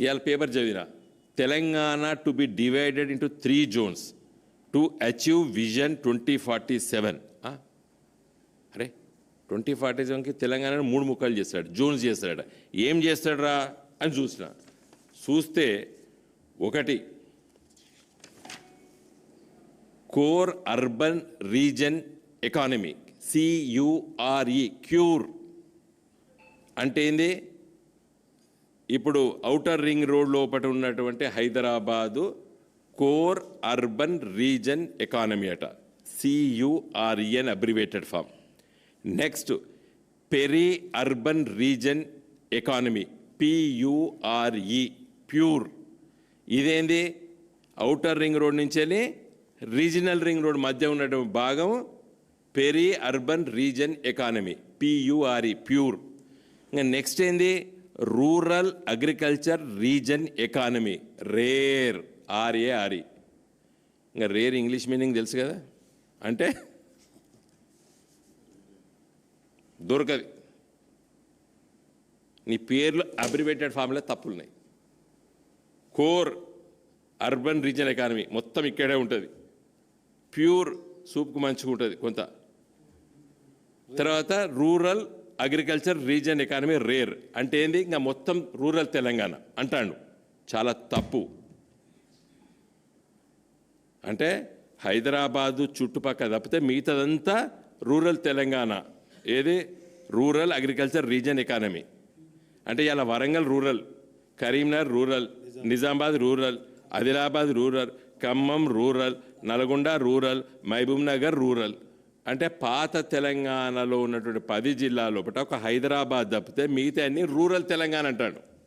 ఇవాళ పేపర్ చదివిన Telangana to be divided into three zones to achieve vision twenty forty seven అరే twenty forty సెవెన్కి తెలంగాణ మూడు ముక్కలు చేస్తాడు జోన్స్ చేస్తాడు ఏం చేస్తాడరా అని చూసిన. చూస్తే ఒకటి core urban region economy CURE cure అంటే ఏంది? ఇప్పుడు ఔటర్ రింగ్ రోడ్ లోపల ఉన్నటువంటి Hyderabad core urban region economy అట. CURE in abbreviated form. Next peri urban region economy PURE pure. ఇదేంది? ఔటర్ రింగ్ రోడ్ నుంచి వెళ్ళి రీజనల్ రింగ్ రోడ్ మధ్య ఉన్నటువంటి భాగం peri urban region economy PURE pure. ఇంకా నెక్స్ట్ ఏంది? Rural agriculture region economy. Rare. RARE ఇంకా రేర్ ఇంగ్లీష్ మీనింగ్ తెలుసు కదా? అంటే దొరకది. నీ పేర్లు అబ్రివేటెడ్ ఫామ్లో తప్పులున్నాయి కోర్ అర్బన్ రీజన్ ఎకానమీ మొత్తం ఇక్కడే ఉంటుంది. ప్యూర్ సూప్కు మంచిగా ఉంటుంది కొంత. తర్వాత rural agriculture region economy rare అంటే ఏంది? ఇంకా మొత్తం రూరల్ తెలంగాణ. అంటాడు. చాలా తప్పు. అంటే హైదరాబాదు చుట్టుపక్కల తప్పితే మిగతాదంతా రూరల్ తెలంగాణ. ఏది? రూరల్ అగ్రికల్చర్ రీజన్ ఎకానమీ అంటే ఇలా Warangal rural Karimnagar rural Nizamabad rural Adilabad rural Khammam rural Nalgonda rural Mahabubnagar rural అంటే పాత తెలంగాణలో ఉన్నటువంటి పది జిల్లాలోపట ఒక హైదరాబాద్ తప్పితే మిగతా అన్ని రూరల్ తెలంగాణ అంటాడు.